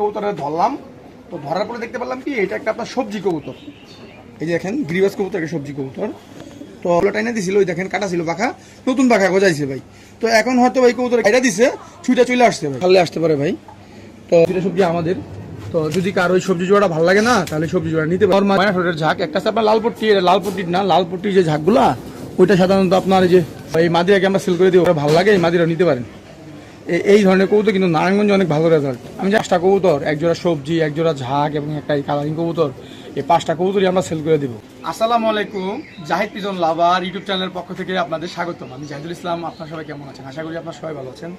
কবুতরে ধরলাম তো ধরার পরে দেখতে পেলাম কি এটা একটা আপনার সবজি কবুতর। এই যে দেখেন গ্রিবাস কবুতর একটা সবজি কবুতর। তো ওগুলো টাইনে দিছিল ওই দেখেন কাটা ছিল পাখা নতুন পাখা গজাইছে ভাই। তো এখন হয়তো ভাই কবুতর এটা দিছে ছুইটা চলে আসছে ভাই। খালে আসতে পারে ভাই। তো এটা সবজি আমাদের। তো যদি কার ওই সবজি জোড়া ভালো লাগে না তাহলে সবজি জোড়া নিতে পারে মায়াঠোরের ঝাঁক একটা আছে আপনার লাল পট্টি এটা লাল পট্টির না লাল পট্টির যে ঝাঁকগুলা ওইটা সাধারণত আপনার এই যে এই মাদিরাকে আমরা সেল করে দিই ওটা ভালো লাগে এই মাদিরা নিতে পারেন। এই ধরনের কবুতর কিন্তু নারায়ণগঞ্জে অনেক ভালো রেজাল্ট আমি যে পাঁচটা কবুতর, এক জোড়া সবজি, এক জোড়া ঝাঁক এবং একটা কালারিং কবুতর, এই পাঁচটা কবুতরই আমরা সেল করে দিব। আসসালামু আলাইকুম, জাহিদ পিজন লাভার ইউটিউব চ্যানেলের পক্ষ থেকে আপনাদের স্বাগতম। আমি জাহিদুল ইসলাম, আপনার সবাই কেমন আছেন? আশা করি আপনার সবাই ভালো আছেন।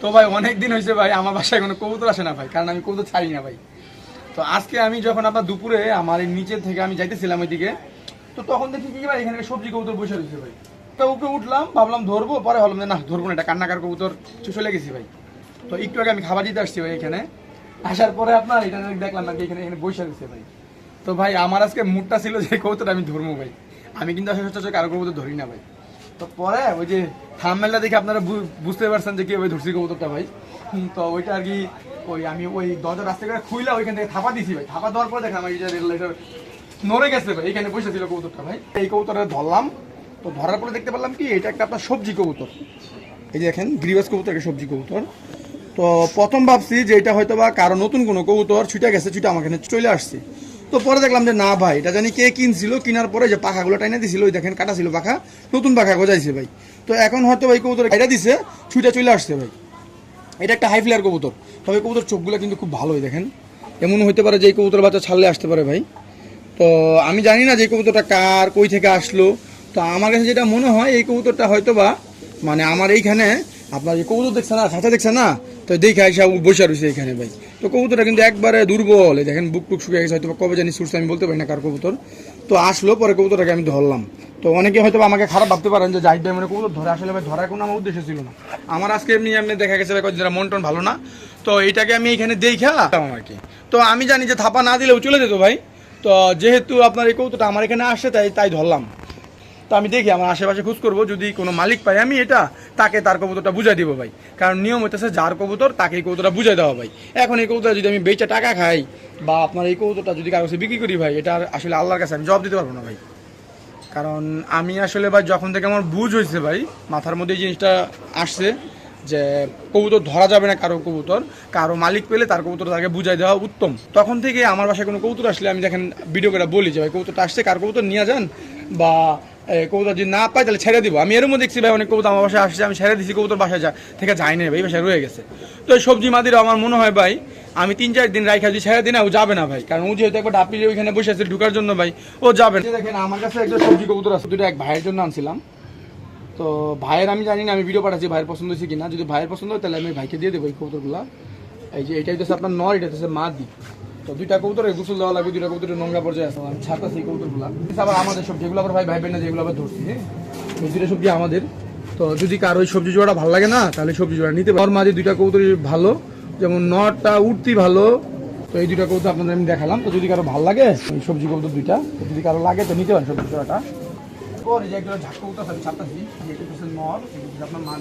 তো ভাই অনেক দিন হয়েছে ভাই, আমার বাসায় কোনো কবুতর আসে না ভাই, কারণ আমি কবুতর ছাড়ি না ভাই। তো আজকে আমি যখন আপনার দুপুরে, আমার নিচে থেকে আমি যাইতেছিলাম ওইদিকে, তো তখন দেখি কি ভাই, এখানে সবজি কবুতর বসে রয়েছে ভাই। তো উপরে উঠলাম, ভাবলাম ধরবো, পরে যে না, ধরবো না, এটা কান্নাকার কবুতর চলে গেছি ভাই। তো একটু আগে আমি খাবার দিতে আসছি ভাই এখানে। আসার পরে আপনার এটা দেখলাম নাকি এখানে এখানে বসে রয়েছে ভাই। তো ভাই, আমার আজকে মুডটা ছিল যে কবুতরটা আমি ধরবো ভাই। আমি কিন্তু আসলে সচরাচর কারও কবুতর ধরি না ভাই। তো পরে ওই যে থামমেলটা দেখে আপনারা বুঝতে পারছেন যে কীভাবে ধরছি কবুতরটা ভাই। তো ওইটা আর কি ওই আমি ওই দরজা রাস্তা করে খুইলা ওইখান থেকে থাপা দিছি ভাই। থাপা দেওয়ার পরে দেখলাম যে রেগুলেটর নড়ে গেছে ভাই, এখানে বসে ছিল কবুতরটা ভাই। এই কবুতরটা ধরলাম। তো ধরার পরে দেখতে পেলাম কি, এটা একটা আপনার সবজি কবুতর। এই যে দেখেন, গ্রিবাস কবুতর একটা সবজি কবুতর। তো প্রথম ভাবছি যে এটা হয়তো বা কারও নতুন কোনো কবুতর ছুটে গেছে, ছুটে আমার এখানে চলে আসছে। তো পরে দেখলাম যে না ভাই, এটা জানি কে কিনছিল, কেনার পরে যে পাখাগুলো টাইনে দিছিল, ওই দেখেন কাটা ছিল পাখা, নতুন পাখা গজাইছে ভাই। তো এখন হয়তো ভাই কবুতর এটা দিছে, ছুটে চলে আসছে ভাই। এটা একটা হাই ফ্লেয়ার কবুতর। তবে কবুতর চোখগুলো কিন্তু খুব ভালো ভালোই দেখেন। এমন হতে পারে যে কবুতর বাচ্চা ছাড়লে আসতে পারে ভাই। তো আমি জানি না যে কবুতরটা কার, কই থেকে আসলো তো আমার কাছে যেটা মনে হয়, এই কবুতরটা হয়তো বা মানে আমার এইখানে, আপনার এই কবুতর দেখছে না, খাঁচা দেখছে না, তো দেখে আইসা বসে রয়েছে এখানে ভাই। তো কবুতরটা কিন্তু একবারে দুর্বল দেখেন বুক টুক শুকিয়ে গেছে হয়তো কবে জানি সুরছে আমি বলতে পারি না কার কবুতর। তো আসলো, পরে কবুতরটাকে আমি ধরলাম। তো অনেকে হয়তো আমাকে খারাপ ভাবতে পারেন যে জাহিদ ভাই মানে কবুতর ধরে আসলে ভাই ধরার কোনো আমার উদ্দেশ্য ছিল না। আমার আজকে এমনি এমনি দেখা গেছে ভাই কয়েকদিন মন টন ভালো না, তো এইটাকে আমি এখানে দেখা আর কি। তো আমি জানি যে থাপা না দিলেও চলে যেত ভাই। তো যেহেতু আপনার এই কৌতুটা আমার এখানে আসছে তাই তাই ধরলাম। তো আমি দেখি, আমার আশেপাশে খোঁজ করব, যদি কোনো মালিক পাই আমি এটা, তাকে তার কবুতরটা বুঝাই দিব ভাই। কারণ নিয়ম হইতেছে, যার কবুতর, তাকে এই কবুতরটা বুঝাই দেওয়া ভাই। এখন এই কবুতর যদি আমি বেচে টাকা খাই, বা আপনার এই কবুতরটা যদি কারও বিক্রি করি ভাই, এটা আসলে আল্লাহর কাছে আমি জবাব দিতে পারব না ভাই। কারণ আমি আসলে ভাই, যখন থেকে আমার বুঝ হয়েছে ভাই, মাথার মধ্যে এই জিনিসটা আসছে যে কবুতর ধরা যাবে না কারও কবুতর, কারও মালিক পেলে তার কবুতর তাকে বুঝাই দেওয়া উত্তম। তখন থেকে আমার বাসায় কোনো কবুতর আসলে আমি দেখেন ভিডিও করে বলি যে ভাই, কবুতরটা আসছে, কার কবুতর নিয়ে যান, বা কবুতর যদি না পাই তাহলে ছেড়ে দিব। আমি এর মধ্যে দেখছি ভাই, অনেক কবুতর আমার বাসায় আসছে, আমি ছেড়ে দিছি, কবুতর বাসায় যা থেকে যায় না ভাই বাসায় রয়ে গেছে। তো এই সবজি মাদিরা আমার মনে হয় ভাই, আমি তিন চার দিন রাইখা যদি ছেড়ে দিই না, ও যাবে না ভাই। কারণ ও যেহেতু একবার ডাপি ওইখানে বসে আছে ঢুকার জন্য ভাই, ও যাবে দেখেন, আমার কাছে একটা সবজি কবুতর আছে দুটো এক ভাইয়ের জন্য আনছিলাম। তো ভাইয়ের আমি জানি না, আমি ভিডিও পাঠাচ্ছি, ভাইয়ের পছন্দ হয়েছে কিনা। যদি ভাইয়ের পছন্দ হয়, তাহলে আমি ভাইকে দিয়ে দেবো এই কবুতরগুলো। এই যে এটা হচ্ছে আপনার নর, এটা হচ্ছে মা দি তো দুইটা কবুতর গোসল দেওয়া লাগবে, দুইটা কবুতর নোংরা পর্যায়ে আছে। আমি ছাড়তেছি কবুতরগুলো। আবার আমাদের সব যেগুলো আবার ভাই ভাইবেন না যেগুলো আবার ধরছি হ্যাঁ? দুইটা সবজি আমাদের। তো যদি কার ওই সবজি জোড়া ভালো লাগে না, তাহলে সবজি জোড়া নিতে পারে। মাঝে দুইটা কবুতর ভালো, যেমন নরটা উঠতি ভালো। তো এই দুইটা কবুতর আপনাদের আমি দেখালাম। তো যদি কারও ভালো লাগে, এই সবজি কবুতর দুইটা, যদি কারও লাগে, তো নিতে পারেন সবজি জোড়াটা। পরে যে একটা ঝাঁক কবুতর হচ্ছে আপনার মাল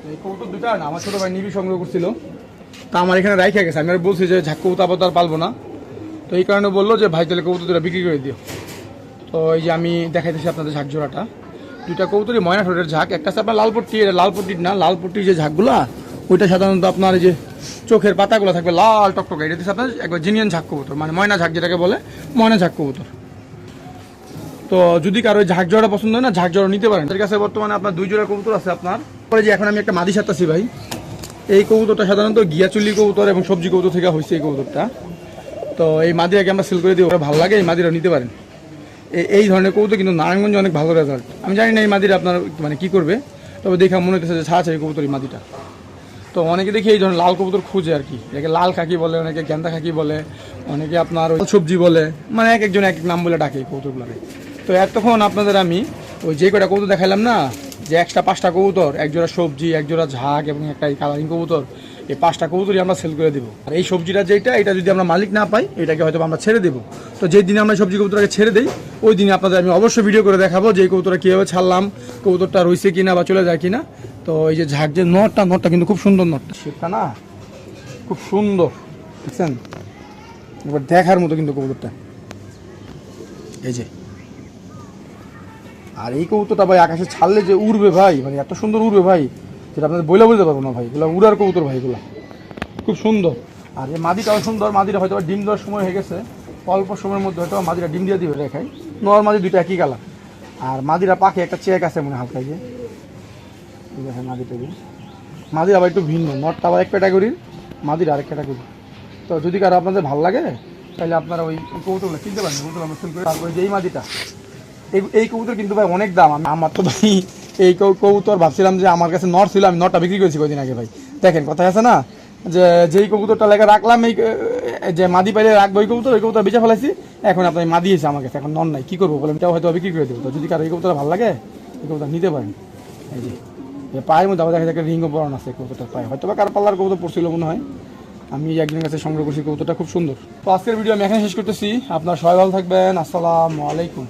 তো এই কবুতর দুটা না, আমার ছোট ভাই নিবি সংগ্রহ করছিল। তা আমার এখানে রাইখা গেছে। আমি আর বলছি যে ঝাঁক কবুতর আপাতত আর পালবো না। তো এই কারণে বলল যে ভাই তাহলে কবুতর দুটা বিক্রি করে দিও। তো এই যে আমি দেখাইতেছি আপনাদের ঝাঁক জোড়াটা। দুইটা কবুতরই ময়না ঠোঁটের ঝাঁক। একটা আছে আপনার লাল পট্টি এটা লাল না লাল পট্টির যে ঝাঁকগুলা, ওইটা সাধারণত আপনার এই যে চোখের পাতাগুলো থাকবে লাল টকটকে। এটা হচ্ছে আপনার একবার জিনিয়ান ঝাঁক কবুতর মানে ময়না ঝাঁক যেটাকে বলে, ময়না ঝাঁক কবুতর। তো যদি কারও ঝাঁক জোড়া পছন্দ হয় না, ঝাঁক জোড়া নিতে পারেন। তার কাছে বর্তমানে আপনার দুই জোড়া কবুতর আছে আপনার। পরে যে এখন আমি একটা মাদি সাতাছি ভাই এই কবুতরটা সাধারণত গিয়া গিয়াচুল্লি কবুতর এবং সবজি কবুতর থেকে হয়েছে এই কবুতরটা। তো এই মাদিরাকে আমরা সেল করে দিই, ওরা ভালো লাগে, এই মাদিরা নিতে পারেন। এই ধরনের কবুতর কিন্তু নারায়ণগঞ্জে অনেক ভালো রেজাল্ট আমি জানি না এই মাদিরা আপনার মানে কি করবে, তবে দেখে মনে হচ্ছে যে ছাড়া এই কবুতর এই মাদিটা। তো অনেকে দেখি এই ধরনের লাল কবুতর খুঁজে আর কি। এটাকে লাল খাকি বলে, অনেকে গেন্দা খাকি বলে, অনেকে আপনার ওই সবজি বলে মানে এক একজন এক এক নাম বলে ডাকে কবুতরগুলোকে। তো এতক্ষণ আপনাদের আমি ওই যে কটা কবুতর দেখালাম না যে একটা পাঁচটা কবুতর, এক জোড়া সবজি, এক জোড়া ঝাঁক এবং একটা কালারিং কবুতর, এই পাঁচটা কবুতরই আমরা সেল করে দেবো। আর এই সবজিটা যেটা এটা যদি আমরা মালিক না পাই, এটাকে হয়তো আমরা ছেড়ে দেবো। তো যেই দিনে আমরা সবজি কবুতরকে ছেড়ে দিই, ওই দিনে আপনাদের আমি অবশ্যই ভিডিও করে দেখাবো যে কবুতরটা কীভাবে ছাড়লাম, কবুতরটা রয়েছে কিনা বা চলে যায় কিনা। তো এই যে ঝাঁক, যে নটটা নটটা কিন্তু খুব সুন্দর নটটা। সেটা না খুব সুন্দর বুঝছেন এবার দেখার মতো কিন্তু কবুতরটা। এই যে আর এই কবুতরটা ভাই আকাশে ছাড়লে যে উড়বে ভাই মানে এত সুন্দর উড়বে ভাই যেটা আপনাদের বইলা বলতে পারব না ভাই। এগুলো উড়ার কবুতর ভাই এগুলো। খুব সুন্দর। আর এই মাদিটাও সুন্দর, মাদিটা হয়তো ডিম দেওয়ার সময় হয়ে গেছে। অল্প সময়ের মধ্যে হয়তো মাদিরা ডিম দিয়ে দিবে রেখায় নর্মালি দুইটা একই কালার আর মাদিরা পাখি একটা চেক আছে মনে হালকা গিয়ে দেখেন মাদিটা গিয়ে মাদিরা আবার একটু ভিন্ন নটটা আবার এক ক্যাটাগরির মাদিরা আরেক ক্যাটাগরি তো যদি কারও আপনাদের ভালো লাগে, তাহলে আপনারা ওই কবুতরগুলো কিনতে পারেন কবুতর আমরা সেল করে। তারপরে যে এই মাদিটা এই এই কবুতর কিন্তু ভাই অনেক দাম। আমি আমার তো ভাই এই কবুতর ভাবছিলাম যে আমার কাছে নট ছিল, আমি নটটা বিক্রি করেছি কদিন আগে ভাই। দেখেন, কথা আছে না? যে যেই কবুতরটা লেগে রাখলাম, এই যে মাদি পাইলে রাখব ওই কবুতর ওই কবুতর বেঁচে ফেলাইছি। এখন আপনার মাদি এসে আমার কাছে, এখন নন নাই, কি করব বলে এটাও হয়তো বিক্রি করে দেবো। তো যদি কারও এই কবুতর ভালো লাগে, এই কবুতর নিতে পারেন। এই যে, এই পায়ের মধ্যে দেখা যায় রিংও পরানো আছে কবুতরটার পায়ে। হয়তো বা কারও পাল্লার কবুতর পড়ছিল মনে হয়। আমি একজনের কাছে সংগ্রহ করছি, কবুতরটা খুব সুন্দর। তো আজকের ভিডিও আমি এখানে শেষ করতেছি। আপনার সবাই ভালো থাকবেন। আসসালামু আলাইকুম।